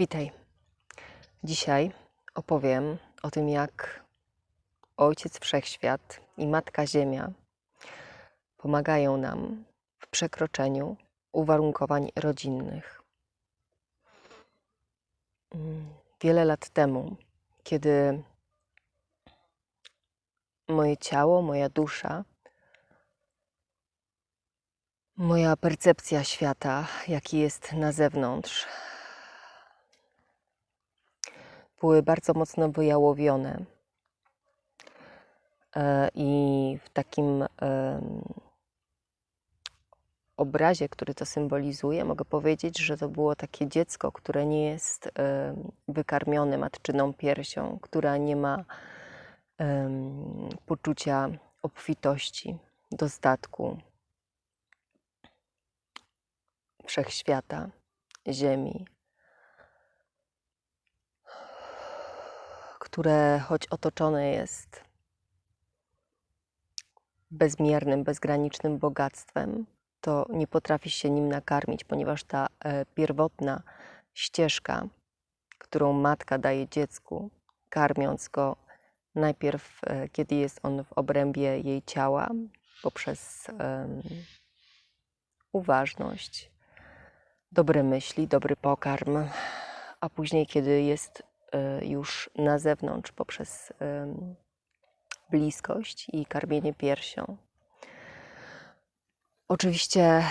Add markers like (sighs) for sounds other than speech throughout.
Witaj. Dzisiaj opowiem o tym, jak Ojciec Wszechświat i Matka Ziemia pomagają nam w przekroczeniu uwarunkowań rodzinnych. Mm, Wiele lat temu, kiedy moje ciało, moja dusza, moja percepcja świata, jaki jest na zewnątrz, były bardzo mocno wyjałowione. E, I w takim obrazie, który to symbolizuje, mogę powiedzieć, że to było takie dziecko, które nie jest wykarmione matczyną piersią, która nie ma poczucia obfitości, dostatku wszechświata, ziemi, które choć otoczone jest bezmiernym, bezgranicznym bogactwem, to nie potrafi się nim nakarmić, ponieważ ta e, pierwotna ścieżka, którą matka daje dziecku, karmiąc go najpierw, e, kiedy jest on w obrębie jej ciała, poprzez em, uważność, dobre myśli, dobry pokarm, a później, kiedy jest już na zewnątrz, poprzez bliskość i karmienie piersią. Oczywiście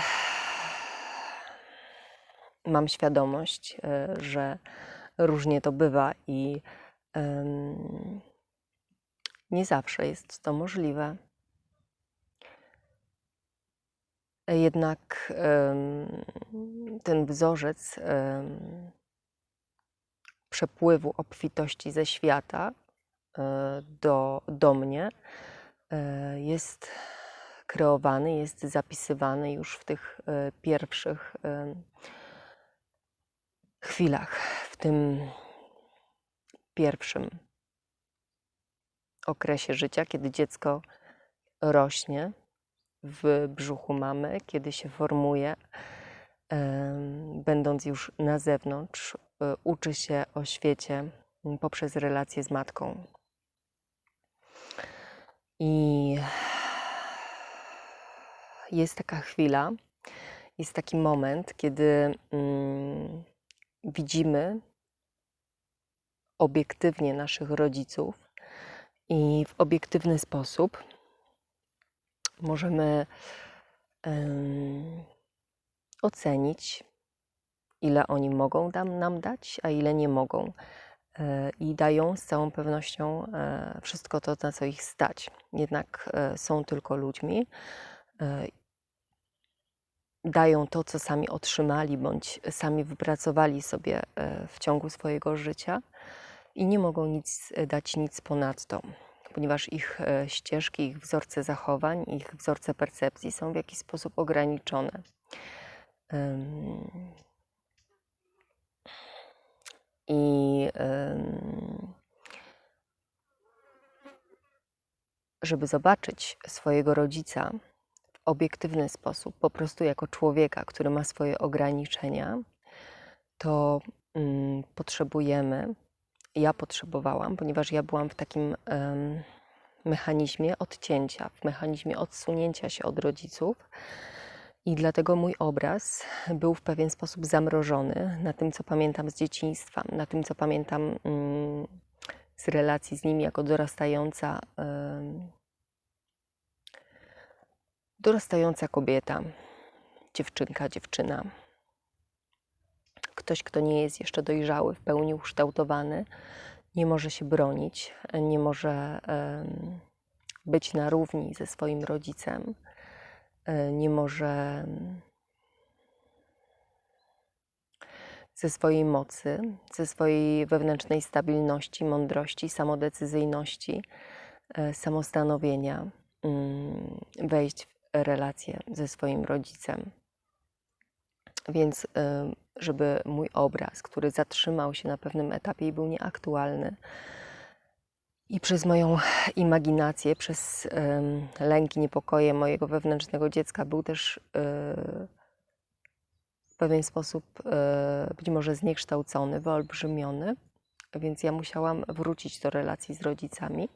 mam świadomość, e, że różnie to bywa i nie zawsze jest to możliwe. Jednak ten wzorzec przepływu obfitości ze świata e, do, do mnie e, jest kreowany, jest zapisywany już w tych e, pierwszych chwilach, w tym pierwszym okresie życia, kiedy dziecko rośnie w brzuchu mamy, kiedy się formuje, będąc już na zewnątrz, uczy się o świecie m, poprzez relacje z matką. I jest taka chwila, jest taki moment, kiedy mm, widzimy obiektywnie naszych rodziców i w obiektywny sposób możemy em, ocenić, ile oni mogą nam, dać, a ile nie mogą. E, I dają z całą pewnością e, wszystko to, na co ich stać. Jednak e, są tylko ludźmi. Dają to, co sami otrzymali, bądź sami wypracowali sobie w ciągu swojego życia i nie mogą nic dać nic ponadto, ponieważ ich ścieżki, ich wzorce zachowań, ich wzorce percepcji są w jakiś sposób ograniczone. I żeby zobaczyć swojego rodzica w obiektywny sposób, po prostu jako człowieka, który ma swoje ograniczenia, to potrzebujemy, ja potrzebowałam, ponieważ ja byłam w takim mechanizmie odcięcia, w mechanizmie odsunięcia się od rodziców. I dlatego mój obraz był w pewien sposób zamrożony na tym, co pamiętam z dzieciństwa, na tym, co pamiętam mm, z relacji z nimi jako dorastająca, dorastająca kobieta, dziewczynka, dziewczyna. Ktoś, kto nie jest jeszcze dojrzały, w pełni ukształtowany, nie może się bronić, nie może być na równi ze swoim rodzicem, nie może ze swojej mocy, ze swojej wewnętrznej stabilności, mądrości, samodecyzyjności, e, samostanowienia mm, wejść w relację ze swoim rodzicem. Więc, em, żeby mój obraz, który zatrzymał się na pewnym etapie i był nieaktualny, i przez moją imaginację, przez lęki, niepokoje mojego wewnętrznego dziecka był też e, pewien sposób e, być może zniekształcony, wyolbrzymiony, więc ja musiałam wrócić do relacji z rodzicami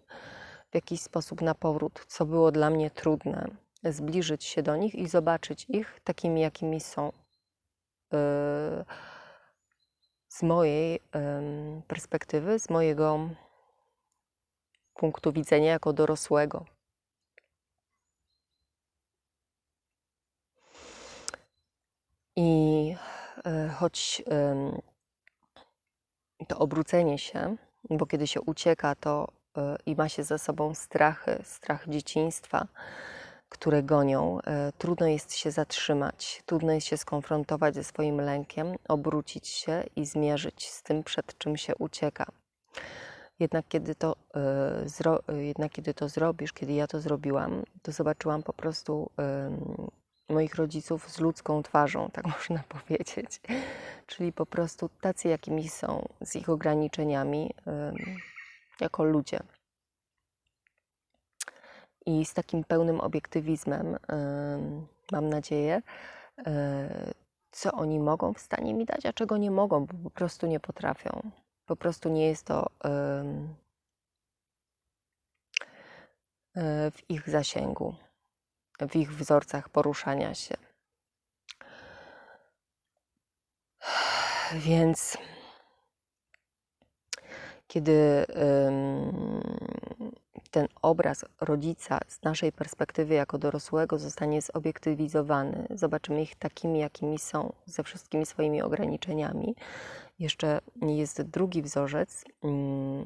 w jakiś sposób na powrót, co było dla mnie trudne, zbliżyć się do nich i zobaczyć ich takimi, jakimi są. E, z mojej perspektywy, z mojego punktu widzenia jako dorosłego. I e, choć to obrócenie się, bo kiedy się ucieka, to e, i ma się za sobą strachy, strach dzieciństwa, które gonią, e, trudno jest się zatrzymać, trudno jest się skonfrontować ze swoim lękiem, obrócić się i zmierzyć z tym, przed czym się ucieka. Jednak kiedy to, e, jednak kiedy to zrobisz, kiedy ja to zrobiłam, to zobaczyłam po prostu moich rodziców z ludzką twarzą, (laughs) tak można powiedzieć. Czyli po prostu tacy, jakimi są, z ich ograniczeniami, jako ludzie. I z takim pełnym obiektywizmem, em, mam nadzieję, e, co oni mogą w stanie mi dać, a czego nie mogą, bo po prostu nie potrafią. Po prostu nie jest to e, w ich zasięgu, w ich wzorcach poruszania się. (sighs) Więc kiedy ten obraz rodzica z naszej perspektywy jako dorosłego zostanie zobiektywizowany, zobaczymy ich takimi, jakimi są, ze wszystkimi swoimi ograniczeniami. Jeszcze jest drugi wzorzec, mm,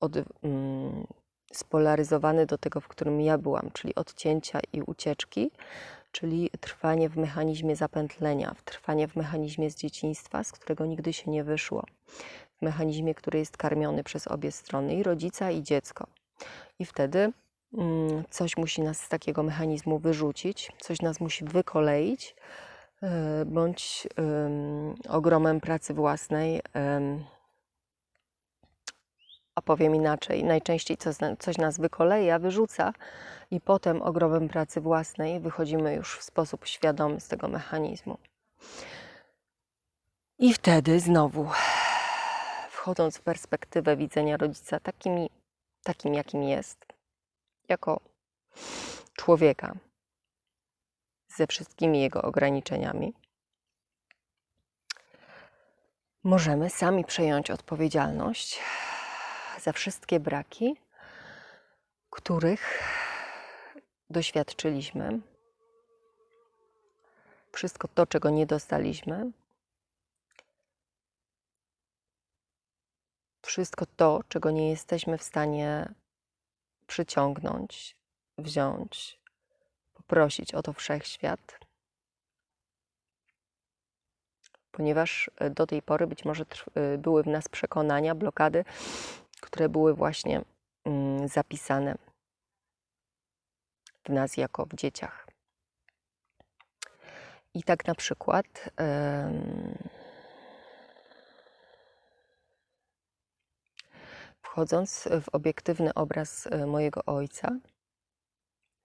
od, mm, spolaryzowany do tego, w którym ja byłam, czyli odcięcia i ucieczki, czyli trwanie w mechanizmie zapętlenia, trwanie w mechanizmie z dzieciństwa, z którego nigdy się nie wyszło, w mechanizmie, który jest karmiony przez obie strony, i rodzica, i dziecko. I wtedy mm, coś musi nas z takiego mechanizmu wyrzucić, coś nas musi wykoleić, bądź em, ogromem pracy własnej, a powiem inaczej, najczęściej coś, coś nas wykoleja, wyrzuca. I potem ogromem pracy własnej wychodzimy już w sposób świadomy z tego mechanizmu. I wtedy znowu, wchodząc w perspektywę widzenia rodzica takimi, takim, jakim jest, jako człowieka, ze wszystkimi jego ograniczeniami, możemy sami przejąć odpowiedzialność za wszystkie braki, których doświadczyliśmy, wszystko to, czego nie dostaliśmy, wszystko to, czego nie jesteśmy w stanie przyciągnąć, wziąć, poprosić o to wszechświat, ponieważ e, do tej pory być może e, były w nas przekonania, blokady, które były właśnie mm, zapisane w nas jako w dzieciach. I tak na przykład wchodząc w obiektywny obraz e, mojego ojca,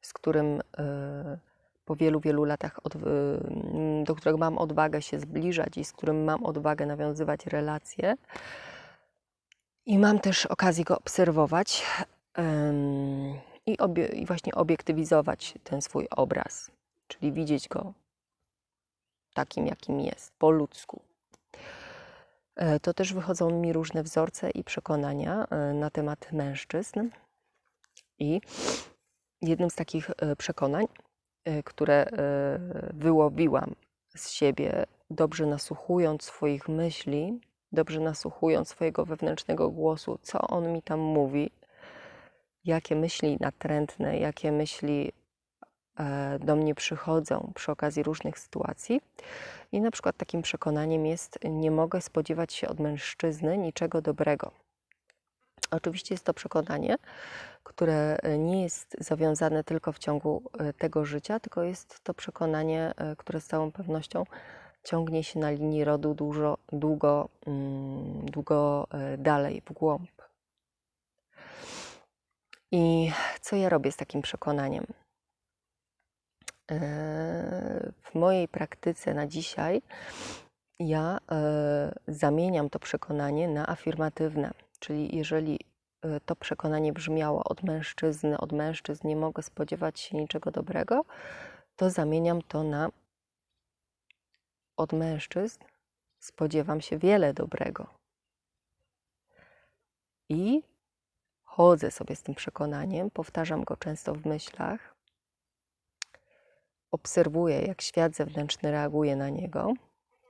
z którym e, po wielu, wielu latach, od, do którego mam odwagę się zbliżać i z którym mam odwagę nawiązywać relacje, i mam też okazję go obserwować i, obie, i właśnie obiektywizować ten swój obraz, czyli widzieć go takim, jakim jest, po ludzku. E, to też wychodzą mi różne wzorce i przekonania e, na temat mężczyzn. I jednym z takich e, przekonań, które wyłowiłam z siebie, dobrze nasłuchując swoich myśli, dobrze nasłuchując swojego wewnętrznego głosu, co on mi tam mówi, jakie myśli natrętne, jakie myśli e, do mnie przychodzą przy okazji różnych sytuacji. I na przykład takim przekonaniem jest: Nie mogę spodziewać się od mężczyzny niczego dobrego. Oczywiście jest to przekonanie, które nie jest zawiązane tylko w ciągu e, tego życia, tylko jest to przekonanie, e, które z całą pewnością ciągnie się na linii rodu dużo, długo, mm, długo e, dalej, w głąb. I co ja robię z takim przekonaniem? e, w mojej praktyce na dzisiaj ja e, zamieniam to przekonanie na afirmatywne. Czyli jeżeli e, to przekonanie brzmiało od mężczyzny, od mężczyzn nie mogę spodziewać się niczego dobrego, to zamieniam to na od mężczyzn spodziewam się wiele dobrego. I chodzę sobie z tym przekonaniem, powtarzam go często w myślach, obserwuję, jak świat zewnętrzny reaguje na niego,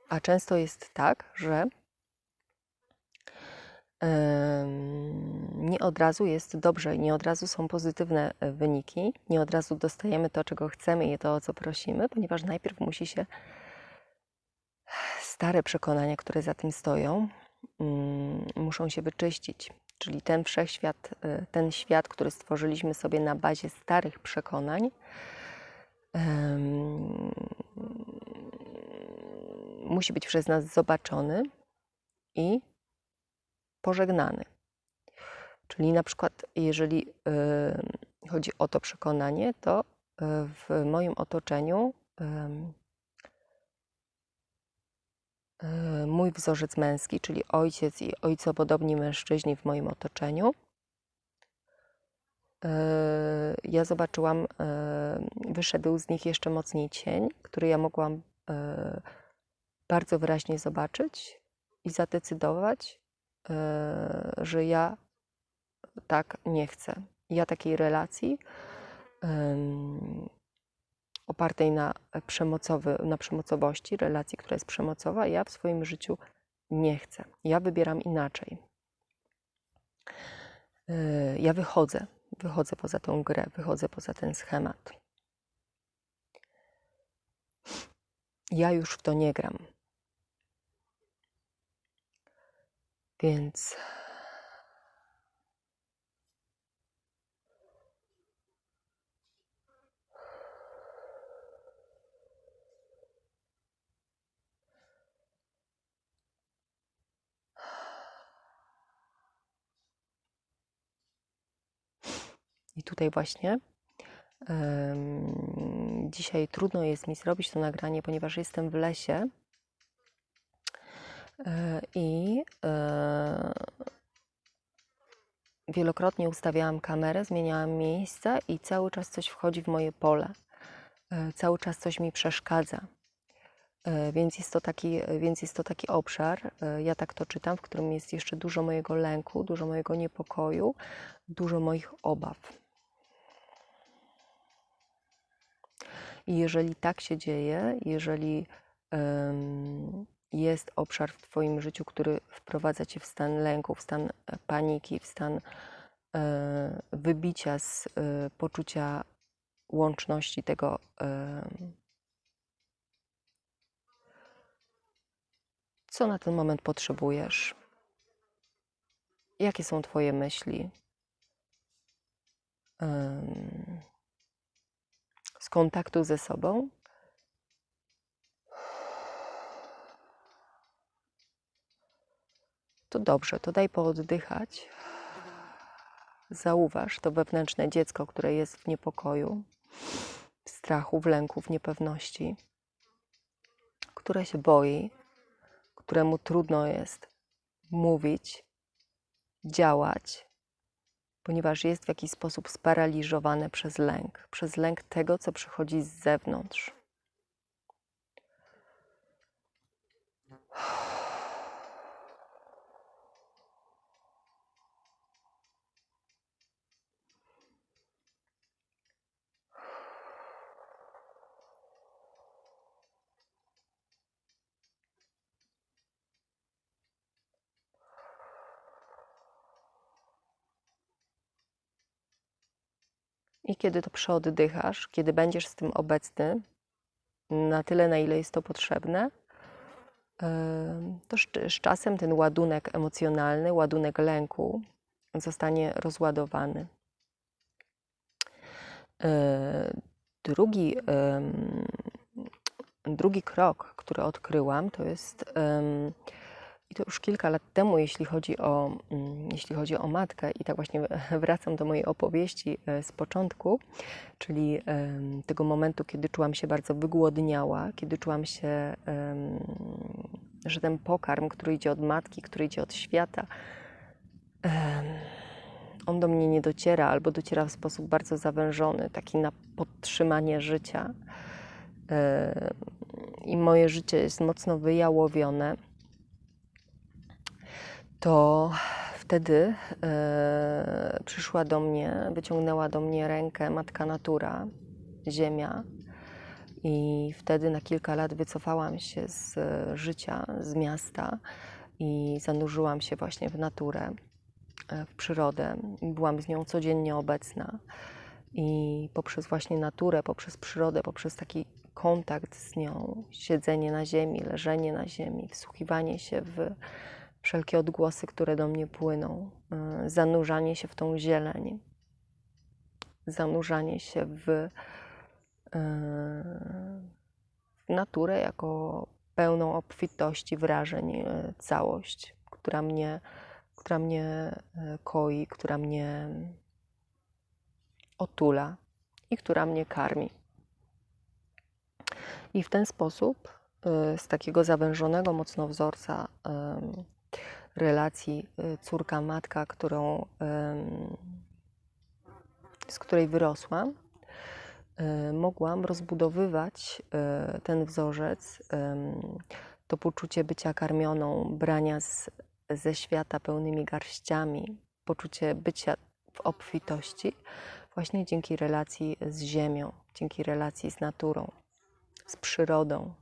a często jest tak, że nie od razu jest dobrze, nie od razu są pozytywne e, wyniki, nie od razu dostajemy to, czego chcemy i to, o co prosimy, ponieważ najpierw musi się stare przekonania, które za tym stoją, mm, muszą się wyczyścić. Czyli ten wszechświat, y, ten świat, który stworzyliśmy sobie na bazie starych przekonań, musi być przez nas zobaczony i pożegnany. Czyli na przykład, jeżeli chodzi o to przekonanie, to y, w moim otoczeniu Y, mój wzorzec męski, czyli ojciec i ojcopodobni mężczyźni w moim otoczeniu. Y, ja zobaczyłam, wyszedł z nich jeszcze mocniej cień, który ja mogłam bardzo wyraźnie zobaczyć i zadecydować, że ja tak nie chcę. Ja takiej relacji opartej na, przemocowy, na przemocowości, relacji, która jest przemocowa, ja w swoim życiu nie chcę. Ja wybieram inaczej. Yy, ja wychodzę, wychodzę poza tą grę, wychodzę poza ten schemat. Ja już w to nie gram. Więc I tutaj właśnie um, dzisiaj trudno jest mi zrobić to nagranie, ponieważ jestem w lesie i e, wielokrotnie ustawiałam kamerę, zmieniałam miejsce i cały czas coś wchodzi w moje pole. E, cały czas coś mi przeszkadza. Więc jest, to taki, więc jest to taki obszar, ja tak to czytam, w którym jest jeszcze dużo mojego lęku, dużo mojego niepokoju, dużo moich obaw. I jeżeli tak się dzieje, jeżeli um, jest obszar w Twoim życiu, który wprowadza Cię w stan lęku, w stan e, paniki, w stan e, wybicia z e, poczucia łączności tego, co na ten moment potrzebujesz, jakie są Twoje myśli z kontaktu ze sobą. To dobrze, to daj pooddychać. Zauważ to wewnętrzne dziecko, które jest w niepokoju, w strachu, w lęku, w niepewności, które się boi, któremu trudno jest mówić, działać, ponieważ jest w jakiś sposób sparaliżowane przez lęk, przez lęk tego, co przychodzi z zewnątrz. I kiedy to przeoddychasz, kiedy będziesz z tym obecny, na tyle, na ile jest to potrzebne, to z czasem ten ładunek emocjonalny, ładunek lęku zostanie rozładowany. E, drugi, drugi krok, który odkryłam, to jest I to już kilka lat temu, jeśli chodzi o, mm, jeśli chodzi o matkę, i tak właśnie (laughs) wracam do mojej opowieści e, z początku, czyli tego momentu, kiedy czułam się bardzo wygłodniała, kiedy czułam się, że ten pokarm, który idzie od matki, który idzie od świata, on do mnie nie dociera, albo dociera w sposób bardzo zawężony, taki na podtrzymanie życia. I moje życie jest mocno wyjałowione to wtedy e, przyszła do mnie, wyciągnęła do mnie rękę Matka Natura, Ziemia. I wtedy na kilka lat wycofałam się z e, życia, z miasta i zanurzyłam się właśnie w naturę, e, w przyrodę. Byłam z nią codziennie obecna. I poprzez właśnie naturę, poprzez przyrodę, poprzez taki kontakt z nią, siedzenie na ziemi, leżenie na ziemi, wsłuchiwanie się w wszelkie odgłosy, które do mnie płyną, y, zanurzanie się w tą zieleń, zanurzanie się w, y, w naturę jako pełną obfitości wrażeń y, całość, która mnie, która mnie koi, która mnie otula i która mnie karmi. I w ten sposób, z takiego zawężonego mocno wzorca, relacji y, córka-matka, którą, z której wyrosłam, y, mogłam rozbudowywać y, ten wzorzec, to poczucie bycia karmioną, brania z, ze świata pełnymi garściami, poczucie bycia w obfitości, właśnie dzięki relacji z ziemią, dzięki relacji z naturą, z przyrodą,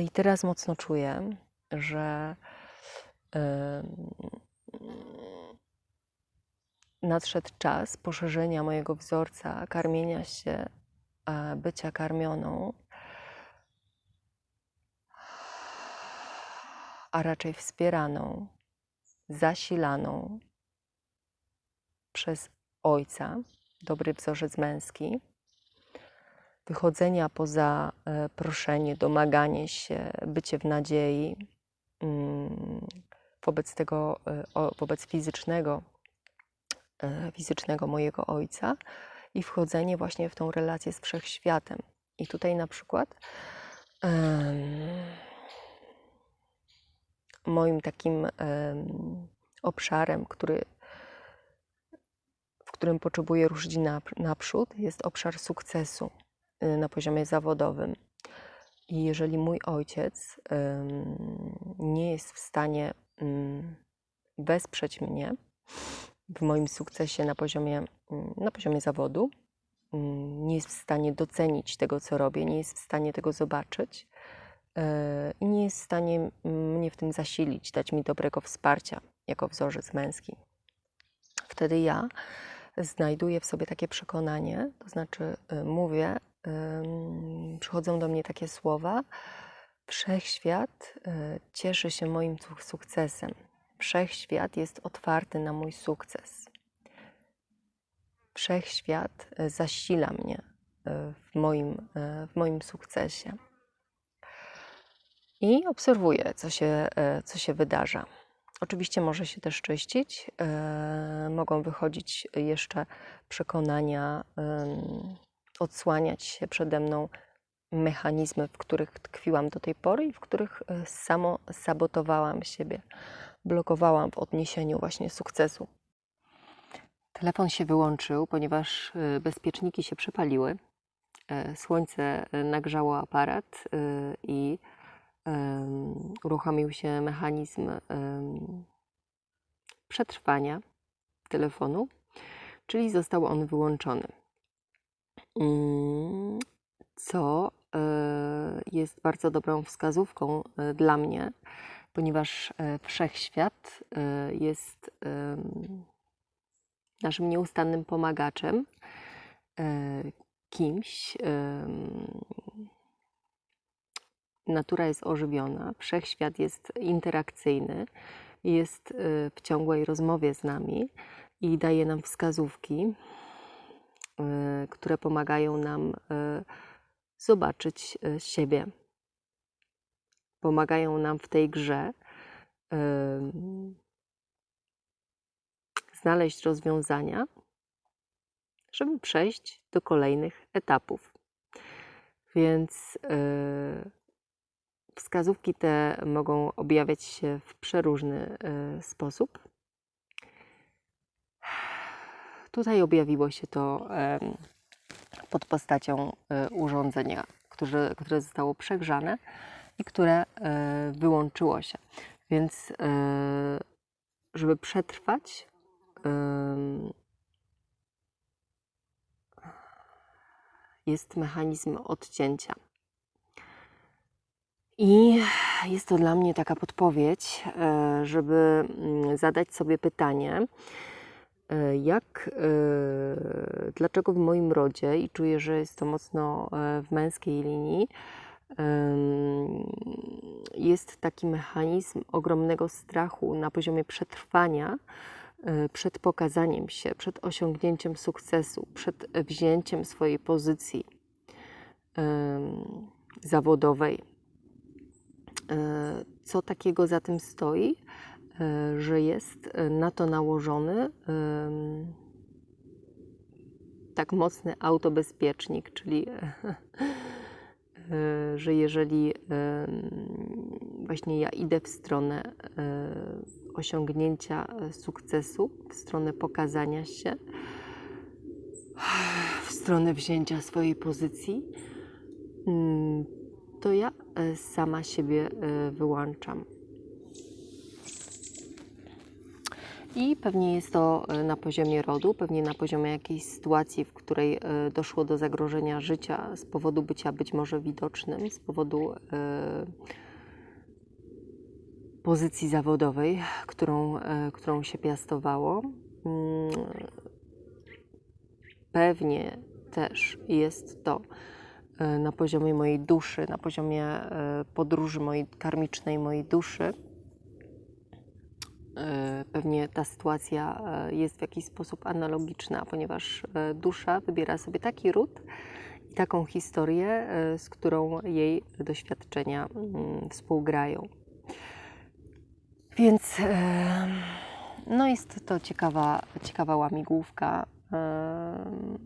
I teraz mocno czuję, że nadszedł czas poszerzenia mojego wzorca, karmienia się, bycia karmioną, a raczej wspieraną, zasilaną przez Ojca, dobry wzorzec męski wychodzenia poza e, proszenie, domaganie się, bycie w nadziei mm, wobec tego, e, wobec fizycznego, e, fizycznego mojego ojca i wchodzenie właśnie w tą relację z wszechświatem. I tutaj na przykład moim takim obszarem, który, w którym potrzebuję ruszyć naprzód, jest obszar sukcesu. Y, na poziomie zawodowym. I jeżeli mój ojciec nie jest w stanie wesprzeć mnie w moim sukcesie na poziomie, na poziomie zawodu, nie jest w stanie docenić tego, co robię, nie jest w stanie tego zobaczyć e, i nie jest w stanie mnie w tym zasilić, dać mi dobrego wsparcia jako wzorzec męski. Wtedy ja znajduję w sobie takie przekonanie, to znaczy y, mówię, przychodzą do mnie takie słowa: Wszechświat e, cieszy się moim sukcesem. Wszechświat jest otwarty na mój sukces. Wszechświat e, zasila mnie e, w moim, w moim sukcesie. I obserwuję, co się, co się wydarza. Oczywiście może się też czyścić, mogą wychodzić jeszcze przekonania odsłaniać się przede mną mechanizmy, w których tkwiłam do tej pory i w których e, samo sabotowałam siebie, blokowałam w odniesieniu właśnie sukcesu. Telefon się wyłączył, ponieważ e, bezpieczniki się przepaliły. E, słońce nagrzało aparat i uruchomił się mechanizm przetrwania telefonu, czyli został on wyłączony. Mm, co e, jest bardzo dobrą wskazówką e, dla mnie, ponieważ e, wszechświat jest naszym nieustannym pomagaczem, kimś. Natura jest ożywiona, wszechświat jest interakcyjny, jest w ciągłej rozmowie z nami i daje nam wskazówki, które pomagają nam y, zobaczyć y, siebie. pomagają nam w tej grze znaleźć rozwiązania, żeby przejść do kolejnych etapów. Więc wskazówki te mogą objawiać się w przeróżny sposób. Tutaj objawiło się to pod postacią e, urządzenia, które, które zostało przegrzane i które e, wyłączyło się. Więc e, żeby przetrwać, jest mechanizm odcięcia. I jest to dla mnie taka podpowiedź, żeby mm, zadać sobie pytanie, jak, e, dlaczego w moim rodzie, i czuję, że jest to mocno e, w męskiej linii, jest taki mechanizm ogromnego strachu na poziomie przetrwania e, przed pokazaniem się, przed osiągnięciem sukcesu, przed wzięciem swojej pozycji zawodowej. E, Co takiego za tym stoi, e, że jest e, na to nałożony em, tak mocny autobezpiecznik, czyli e, że jeżeli właśnie ja idę w stronę e, osiągnięcia e, sukcesu, w stronę pokazania się, w stronę wzięcia swojej pozycji, mm, to ja e, sama siebie e, wyłączam. I pewnie jest to e, na poziomie rodu, pewnie na poziomie jakiejś sytuacji, w której e, doszło do zagrożenia życia z powodu bycia być może widocznym, z powodu e, pozycji zawodowej, którą, którą się piastowało. Mm, Pewnie też jest to na poziomie mojej duszy, na poziomie podróży mojej karmicznej, mojej duszy. E, Pewnie ta sytuacja e, jest w jakiś sposób analogiczna, ponieważ e, dusza wybiera sobie taki ród i taką historię, z którą jej doświadczenia mm, współgrają. Więc no jest to ciekawa, ciekawa łamigłówka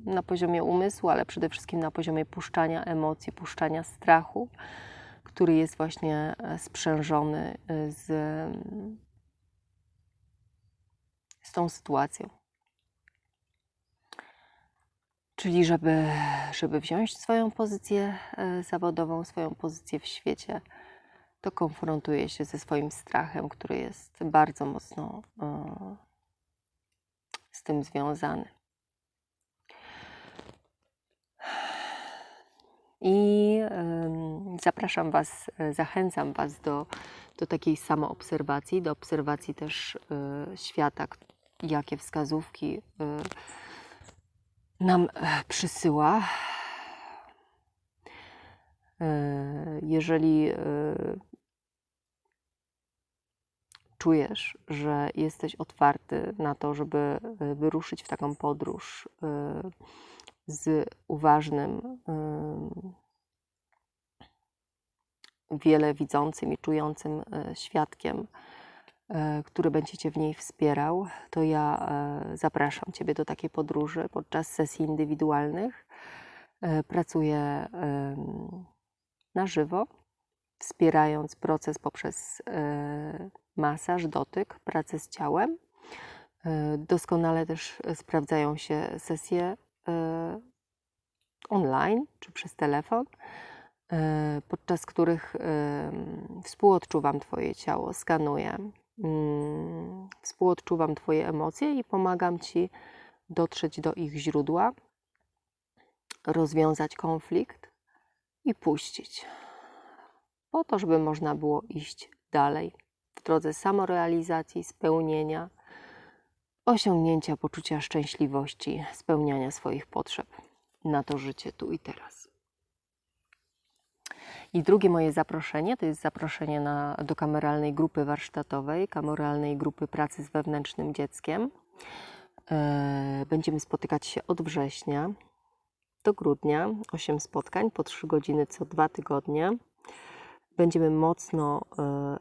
na poziomie umysłu, ale przede wszystkim na poziomie puszczania emocji, puszczania strachu, który jest właśnie sprzężony z tą sytuacją. Czyli żeby, żeby wziąć swoją pozycję e, zawodową, swoją pozycję w świecie, to konfrontuje się ze swoim strachem, który jest bardzo mocno e, z tym związany. I zapraszam Was, zachęcam Was do, do takiej samoobserwacji, do obserwacji też e, świata, jakie wskazówki e, nam e, przysyła. E, Jeżeli e, czujesz, że jesteś otwarty na to, żeby wyruszyć w taką podróż z uważnym, wiele widzącym i czującym świadkiem, który będzie Cię w niej wspierał, to ja e, zapraszam Ciebie do takiej podróży podczas sesji indywidualnych. E, Pracuję na żywo, wspierając proces poprzez e, masaż, dotyk, pracę z ciałem. E, Doskonale też sprawdzają się sesje e, online czy przez telefon, e, podczas których współodczuwam Twoje ciało, skanuję, współodczuwam Twoje emocje i pomagam Ci dotrzeć do ich źródła, rozwiązać konflikt i puścić, po to, żeby można było iść dalej w drodze samorealizacji, spełnienia, osiągnięcia poczucia szczęśliwości, spełniania swoich potrzeb na to życie tu i teraz. I drugie moje zaproszenie to jest zaproszenie na, do kameralnej grupy warsztatowej, kameralnej grupy pracy z wewnętrznym dzieckiem. E, Będziemy spotykać się od września do grudnia, 8 spotkań po 3 godziny co dwa tygodnie. Będziemy mocno, e,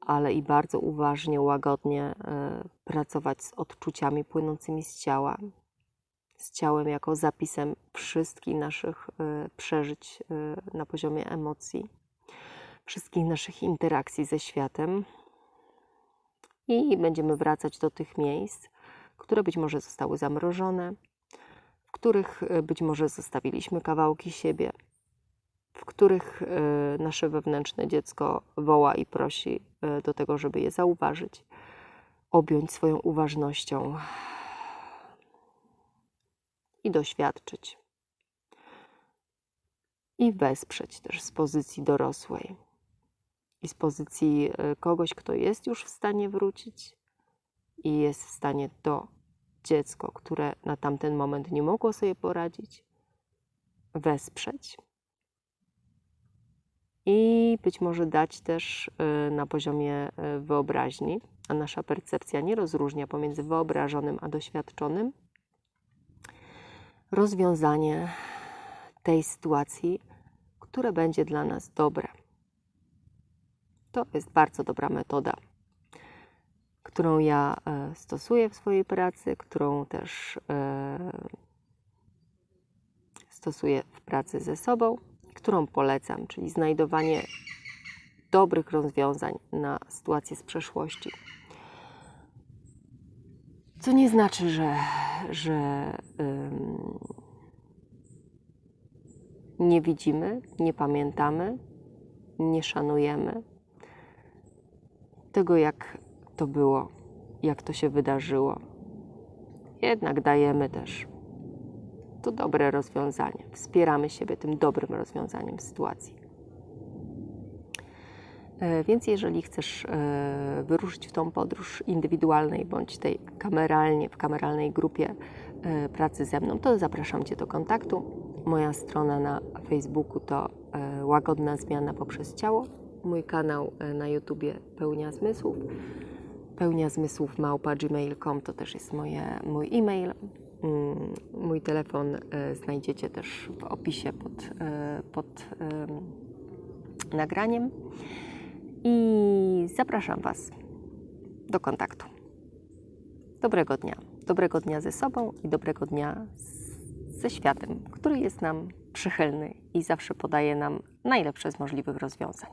ale i bardzo uważnie, łagodnie e, pracować z odczuciami płynącymi z ciała, z ciałem jako zapisem wszystkich naszych e, przeżyć e, na poziomie emocji, wszystkich naszych interakcji ze światem. I będziemy wracać do tych miejsc, które być może zostały zamrożone, w których e, być może zostawiliśmy kawałki siebie, w których nasze wewnętrzne dziecko woła i prosi do tego, żeby je zauważyć, objąć swoją uważnością i doświadczyć. I wesprzeć też z pozycji dorosłej i z pozycji e, kogoś, kto jest już w stanie wrócić i jest w stanie to dziecko, które na tamten moment nie mogło sobie poradzić, wesprzeć. I być może dać też e, na poziomie e, wyobraźni, a nasza percepcja nie rozróżnia pomiędzy wyobrażonym a doświadczonym, rozwiązanie tej sytuacji, które będzie dla nas dobre. To jest bardzo dobra metoda, którą ja e, stosuję w swojej pracy, którą też e, stosuję w pracy ze sobą, którą polecam, czyli znajdowanie dobrych rozwiązań na sytuacje z przeszłości. Co nie znaczy, że, że ym, nie widzimy, nie pamiętamy, nie szanujemy tego, jak to było, jak to się wydarzyło. Jednak dajemy też to dobre rozwiązanie. Wspieramy siebie tym dobrym rozwiązaniem sytuacji. E, Więc jeżeli chcesz e, wyruszyć w tą podróż indywidualnej bądź tej kameralnie, w kameralnej grupie e, pracy ze mną, to zapraszam Cię do kontaktu. Moja strona na Facebooku to Łagodna Zmiana poprzez Ciało. Mój kanał na YouTubie Pełnia Zmysłów. Pełnia Zmysłów małpa gmail.com to też jest moje, mój e-mail. Mm, Mój telefon znajdziecie też w opisie pod, pod em, nagraniem. I zapraszam Was do kontaktu. Dobrego dnia. Dobrego dnia ze sobą i dobrego dnia z, ze światem, który jest nam przychylny i zawsze podaje nam najlepsze z możliwych rozwiązań.